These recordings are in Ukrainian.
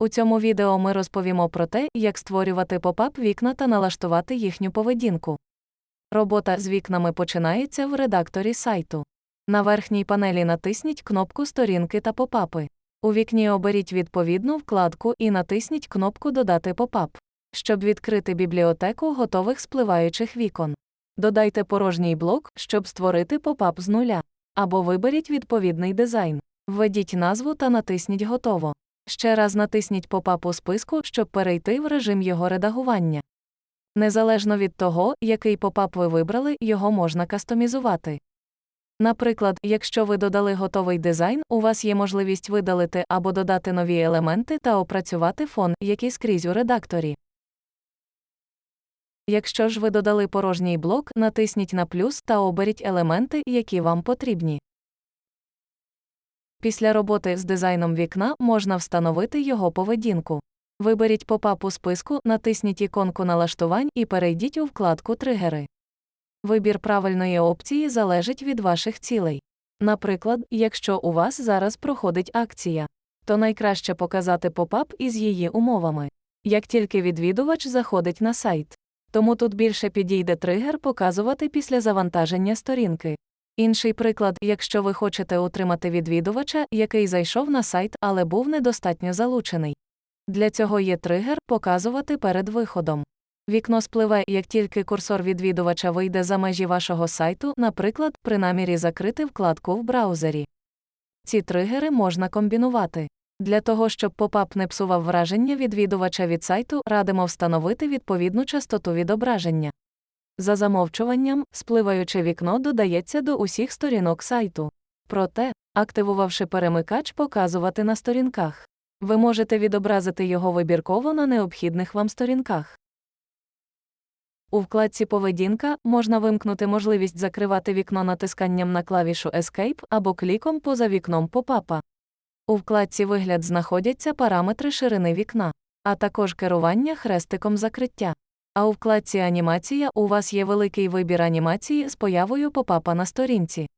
У цьому відео ми розповімо про те, як створювати попап вікна та налаштувати їхню поведінку. Робота з вікнами починається в редакторі сайту. На верхній панелі натисніть кнопку Сторінки та попапи. У вікні оберіть відповідну вкладку і натисніть кнопку Додати попап, щоб відкрити бібліотеку готових спливаючих вікон. Додайте порожній блок, щоб створити попап з нуля. Або виберіть відповідний дизайн. Введіть назву та натисніть Готово. Ще раз натисніть попап у списку, щоб перейти в режим його редагування. Незалежно від того, який попап ви вибрали, його можна кастомізувати. Наприклад, якщо ви додали готовий дизайн, у вас є можливість видалити або додати нові елементи та опрацювати фон, який скрізь у редакторі. Якщо ж ви додали порожній блок, натисніть на плюс та оберіть елементи, які вам потрібні. Після роботи з дизайном вікна можна встановити його поведінку. Виберіть попап у списку, натисніть іконку налаштувань і перейдіть у вкладку Тригери. Вибір правильної опції залежить від ваших цілей. Наприклад, якщо у вас зараз проходить акція, то найкраще показати попап із її умовами, як тільки відвідувач заходить на сайт. Тому тут більше підійде тригер показувати після завантаження сторінки. Інший приклад, якщо ви хочете утримати відвідувача, який зайшов на сайт, але був недостатньо залучений. Для цього є тригер показувати перед виходом. Вікно спливе, як тільки курсор відвідувача вийде за межі вашого сайту, наприклад, при намірі закрити вкладку в браузері. Ці тригери можна комбінувати. Для того, щоб попап не псував враження відвідувача від сайту, радимо встановити відповідну частоту відображення. За замовчуванням, спливаюче вікно додається до усіх сторінок сайту. Проте, активувавши перемикач показувати на сторінках, ви можете відобразити його вибірково на необхідних вам сторінках. У вкладці Поведінка можна вимкнути можливість закривати вікно натисканням на клавішу Escape або кліком поза вікном попапа. У вкладці Вигляд знаходяться параметри ширини вікна, а також керування хрестиком закриття. А у вкладці Анімація у вас є великий вибір анімації з появою попапа на сторінці.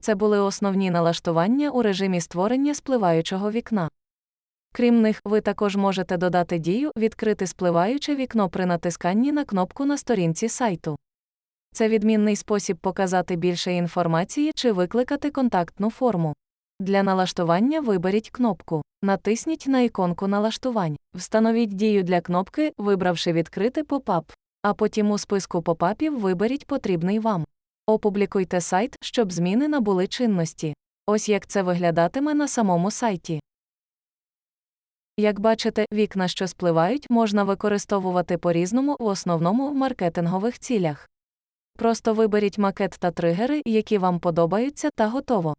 Це були основні налаштування у режимі створення спливаючого вікна. Крім них, ви також можете додати дію відкрити спливаюче вікно при натисканні на кнопку на сторінці сайту. Це відмінний спосіб показати більше інформації чи викликати контактну форму. Для налаштування виберіть кнопку. Натисніть на іконку налаштувань. Встановіть дію для кнопки, вибравши відкрити попап. А потім у списку попапів виберіть потрібний вам. Опублікуйте сайт, щоб зміни набули чинності. Ось як це виглядатиме на самому сайті. Як бачите, вікна, що спливають, можна використовувати по-різному, в основному в маркетингових цілях. Просто виберіть макет та тригери, які вам подобаються, та готово.